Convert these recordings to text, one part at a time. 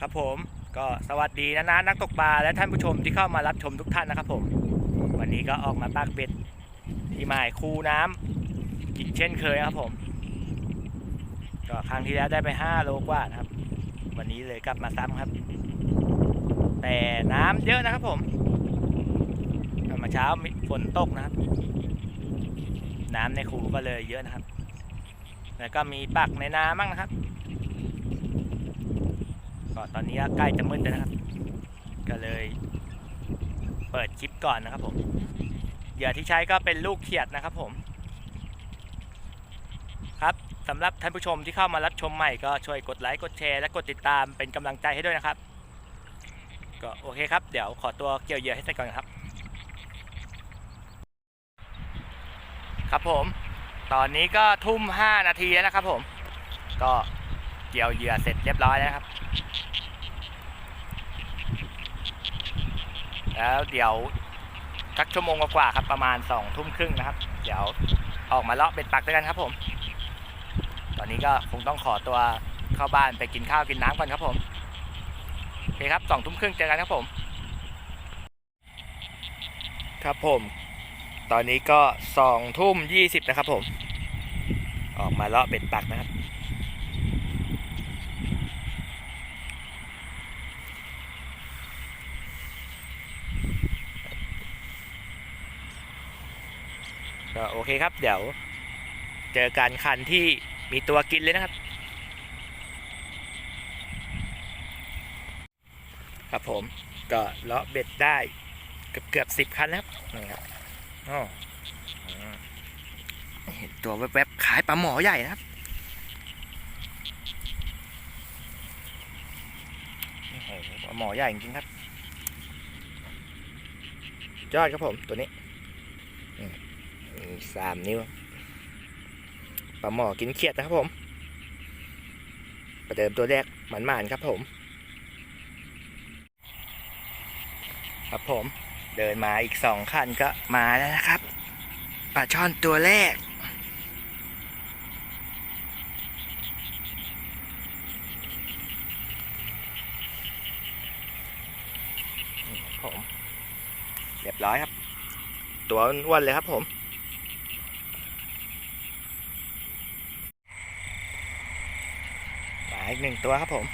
ครับผมก็สวัสดีนะนะนักตกปลาและท่านผู้ชมที่เข้ามารับชมทุกท่านนะครับผม วันนี้ก็ออกมาปากเป็ดที่หมายคูน้ำอีกเช่นเคยครับผม ก็ครั้งที่แล้วได้ไป 5 โลกว่านะครับ วันนี้เลยกลับมาซ้ำครับ แต่น้ำเยอะนะครับผมเมื่อเช้ามีฝนตกนะครับ น้ำในคูก็เลยเยอะนะครับ แล้วก็มีปักในนาบ้างนะครับ ก็ตอนนี้ใกล้จะมืดแล้วนะครับ ก็เลย เปิดคลิปก่อนนะครับผมเหยื่อที่ใช้ก็เป็นลูกเขียดนะครับผม ครับสำหรับท่านผู้ชมที่เข้ามารับชมใหม่ก็ช่วยกดไลค์กดแชร์และกดติดตามเป็นกำลังใจให้ด้วยนะครับ ก็โอเคครับ เดี๋ยวขอตัวเกี่ยวเหยื่อให้เสร็จก่อนครับ ครับผม ตอนนี้ก็ทุ่ม 5 นาทีแล้วนะครับผม ก็เกี่ยวเหยื่อเสร็จเรียบร้อยแล้วครับ แล้วเดี๋ยวสักชั่วโมงกว่าครับประมาณสองทุ่มครึ่งนะครับ เดี๋ยวออกมาเลาะเบ็ดปักด้วยกันครับผม ตอนนี้ก็คงต้องขอตัวเข้าบ้านไปกินข้าวกินน้ำก่อนครับผมโอเคครับสองทุ่มครึ่งเจอกันครับผม ครับผม ตอนนี้ก็สองทุ่มยี่สิบนะครับผม ออกมาเลาะเบ็ดปักนะครับ ก็โอเคครับ เดี๋ยว เจอกันคันที่มีตัวกินเลยนะครับ ครับผมก็เลาะเบ็ดได้เกือบเกือบสิบคันแล้วครับนี่ครับอ๋อเห็นตัวแวบๆขายปลาหมอใหญ่นะครับโอ้โหปลาหมอใหญ่จริงครับยอดครับผมตัวนี้ สามนิ้วปลาหมอกินเขียดนะครับผมประเดิมตัวแรกหมันหมานๆครับผม ครับผมเดินมาอีกสองคันก็มาแล้วนะครับปลาช่อนตัวแรก ผม เรียบร้อยครับ ตัวอ้วนเลยครับผม มา อีกหนึ่งตัวครับผม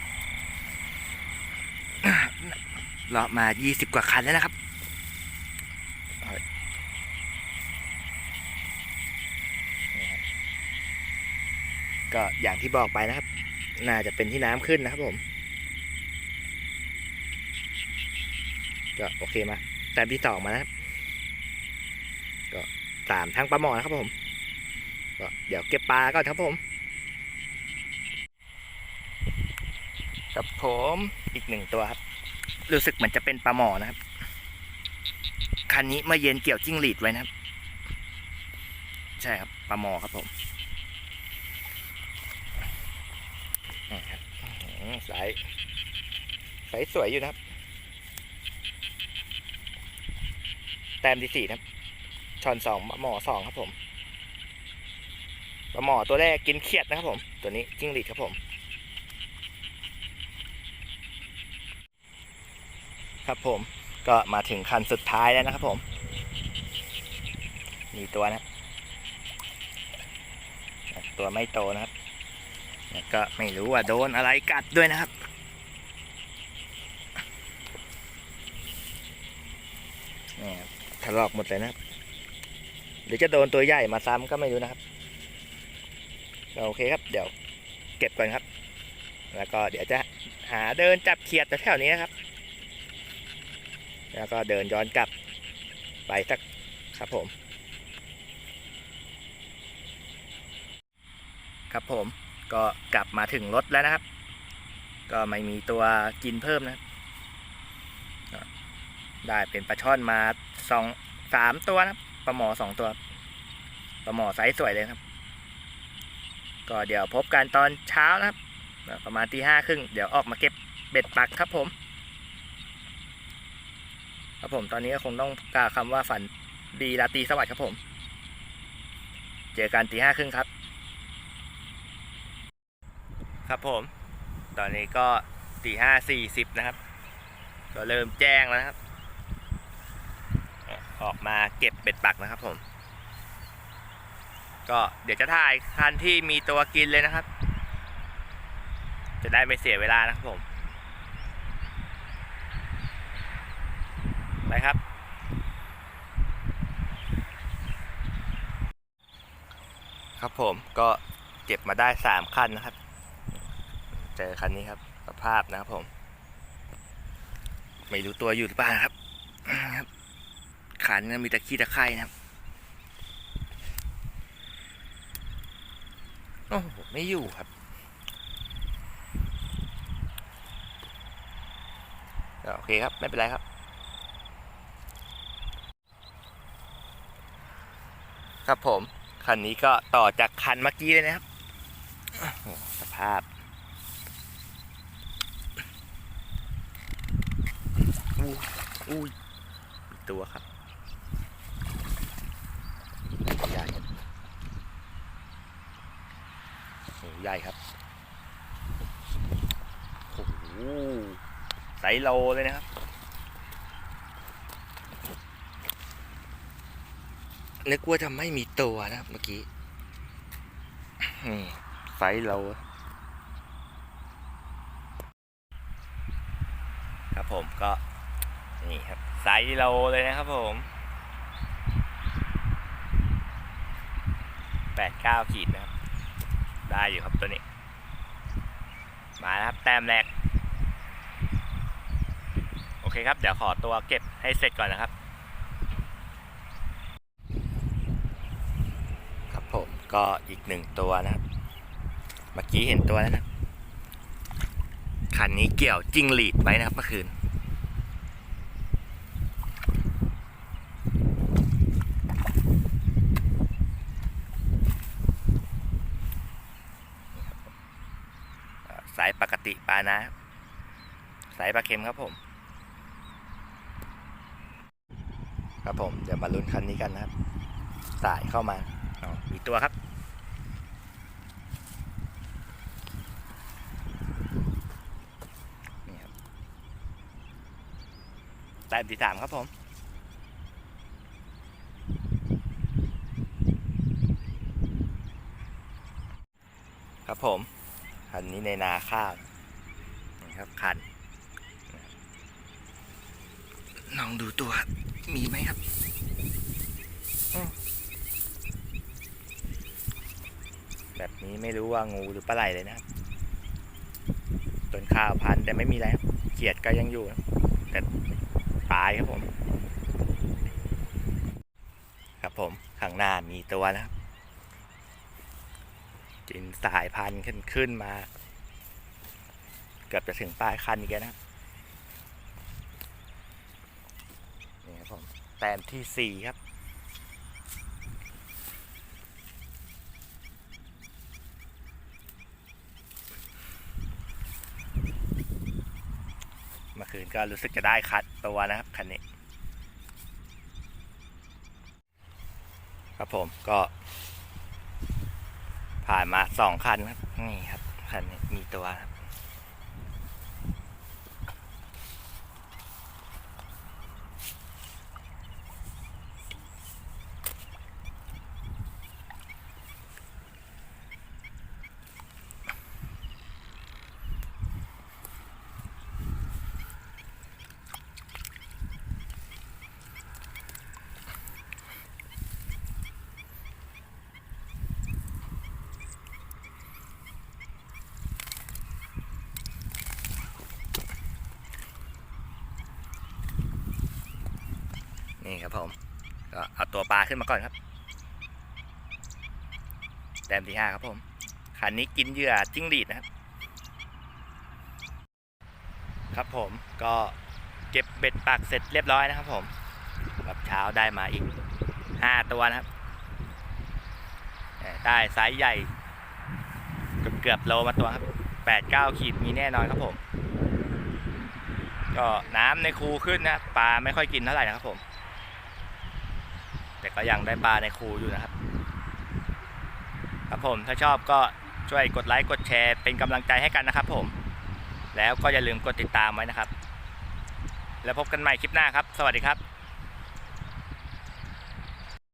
เลาะมา20กว่าคันแล้วนะครับ ก็อย่างที่บอกไปนะครับ น่าจะเป็นที่น้ำขึ้นนะครับผม ก็โอเคมา แต้มที่สองมานะครับ ก็สามทั้งปลาหมอนะครับผม ก็เดี๋ยวเก็บปลาก่อนครับผม กับผมอีกหนึ่งตัวครับ รู้สึกเหมือนจะเป็นปลาหมอนะครับ คันนี้เมื่อเย็นเกี่ยวจิ้งหรีดไว้นะครับ ใช่ครับปลาหมอครับผมสายสายสวยอยู่นะครับ แต้มที่สี่นะครับช้อนสองปลาหมอสองครับผมปลาหมอตัวแรกกินเขียดนะครับผม ตัวนี้จิ้งหรีดครับผม ครับผมก็มาถึงคันสุดท้ายแล้วนะครับผม มีตัวนะ ตัวไม่โตนะครับก็ไม่รู้ว่าโดนอะไรกัดด้วยนะครับ นี่ถลอกหมดเลยนะครับหรือจะโดนตัวใหญ่มาซ้ำก็ไม่รู้นะครับ โอเคครับ เดี๋ยวเก็บก่อนครับ แล้วก็เดี๋ยวจะหาเดินจับเขียดแถวๆนี้นะครับ แล้วก็เดินย้อนกลับไปสักครับผม ครับผมก็กลับมาถึงรถแล้วนะครับ ก็ไม่มีตัวกินเพิ่มนะได้เป็นปลาช่อนมาสองสามตัวนะปลาหมอสองตัวปลาหมอไซส์สวยเลยครับ ก็เดี๋ยวพบกันตอนเช้านะครับ ประมาณตีห้าครึ่งเดี๋ยวออกมาเก็บเบ็ดปักครับผม ครับผมตอนนี้ก็คงต้องกล่าวคำว่าฝันดีราตรีสวัสดิ์ครับผม เจอกันตีห้าครึ่งครับ ครับผม ตอนนี้ก็ตีห้าสี่สิบนะครับ ก็เริ่มแจ้งแล้วนะครับ ออกมาเก็บเบ็ดปักนะครับผม ก็เดี๋ยวจะถ่ายคันที่มีตัวกินเลยนะครับ จะได้ไม่เสียเวลานะครับผม ไปครับ ครับผมก็เก็บมาได้สามคันนะครับ เจอคันนี้ครับสภาพนะครับผม ไม่รู้ตัวอยู่หรือเปล่านะครับครับขันมีตะขี้ตะไคร่นะครับโอ้โหไม่อยู่ครับโอเคครับ ไม่เป็นไรครับครับผม คันนี้ก็ต่อจากคันเมื่อกี้เลยนะครับสภาพอู้อุ้ยตัวครับใหญ่ใหญ่ครับโอ้โหไซส์โลเลยนะครับ นึกว่าจะไม่มีตัวนะเมื่อกี้ไซส์โลครับผมก็ นี่ครับไซส์โลเลยนะครับผมแปดเก้าขีดนะครับ ได้อยู่ครับตัวนี้ มาครับ แต้มแรก โอเคครับ เดี๋ยวขอตัวเก็บให้เสร็จก่อนนะครับ ครับผม ก็อีกหนึ่งตัวนะครับเมื่อกี้เห็นตัวแล้วนะคันนี้เกี่ยวจิ้งหรีดไว้นะครับเมื่อคืนสายปกติปลานะ สายปลาเค็มครับผม ครับผม เดี๋ยวมาลุ้นคันนี้กันนะครับ สายเข้ามา อ๋อมีตัวครับ นี่ครับแต้มที่สามครับผม ครับผมคันนี้ในนาข้าว นี่ครับคันลองดูตัว มีไหมครับอืม แบบนี้ไม่รู้ว่างูหรือปลาไหลเลยนะครับต้นข้าวพันแต่ไม่มีอะไรครับเขียดก็ยังอยู่ แต่ตายครับผม ครับผมข้างหน้ามีตัวนะครับกินสายพันขึ้นขึ้นมา เกือบจะถึงปลายคันอีกแล้วนะนี่ครับผมแต้มที่สี่ครับ เมื่อคืน ก็รู้สึกจะได้คัดตัวนะครับคันนี้ ครับผมก็ผ่านมาสองคันครับ นี่ครับคันนี้มีตัวครับ นี่ครับผมก็เอาตัวปลาขึ้นมาก่อนครับแต้มที่ห้าครับผมคันนี้กินเหยื่อจิ้งหรีดนะครับ ครับผมก็เก็บเบ็ดปากเสร็จเรียบร้อยนะครับ ผมรับเช้าได้มาอีกห้าตัวนะครับได้ไซส์ใหญ่ เกือบเกือบโลมาตัวครับแปดเก้าขีดมีแน่นอนครับผม ก็น้ำในคูขึ้นนะปลาไม่ค่อยกินเท่าไหร่นะครับผม แต่ก็ยังได้ปลาในคูอยู่นะครับ ครับผมถ้าชอบก็ช่วยกดไลค์กดแชร์เป็นกำลังใจให้กันนะครับ ผม แล้วก็อย่าลืมกดติดตามไว้นะครับ แล้วพบกันใหม่คลิปหน้าครับ สวัสดีครับ